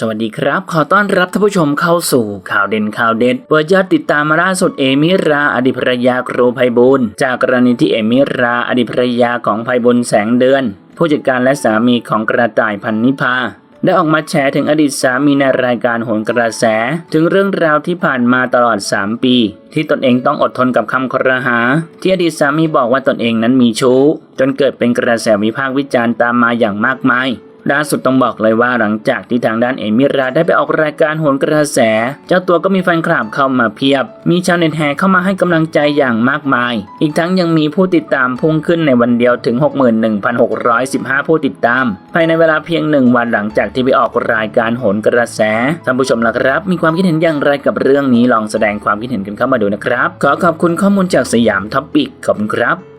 สวัสดีครับ ขอต้อนรับท่านผู้ชมเข้าสู่ข่าวเด่นข่าวเด็ดเปิดยอดติดตามมาล่าสุดเอมิราอดีตภรรยาครูไพบุญจากกรณีที่เอมิราอดีตภรรยาของไพบุญแสงเดือน ผู้จัดการและสามีของกระต่ายพันนิพาได้ออกมาแชร์ถึงอดีตสามีในรายการโหนกระแส ถึงเรื่องราวที่ผ่านมาตลอด 3 ปี ที่ตนเองต้องอดทนกับคำครหา ที่อดีตสามีบอกว่าตนเองนั้นมีชู้ จนเกิดเป็นกระแสวิพากษ์วิจารณ์ตามมาอย่างมากมาย ล่าสุดต้องบอกเลยว่าหลังจากที่ทางด้านเอมิราได้ไปออกรายการโหนกระแส เจ้าตัวก็มีแฟนคลับเข้ามาเพียบ มีชาวเน็ตแห่เข้ามาให้กำลังใจอย่างมากมาย อีกทั้งยังมีผู้ติดตามพุ่งขึ้นในวันเดียวถึง 61,615 ผู้ติดตาม ภายในเวลาเพียงหนึ่งวันหลังจากที่ไปออกรายการโหนกระแสท่านผู้ชมล่ะครับ มีความคิดเห็นอย่างไรกับเรื่องนี้ลองแสดงความคิดเห็นกันเข้ามาดูนะครับ ขอขอบคุณข้อมูลจากสยามท็อปปิกขอบคุณครับ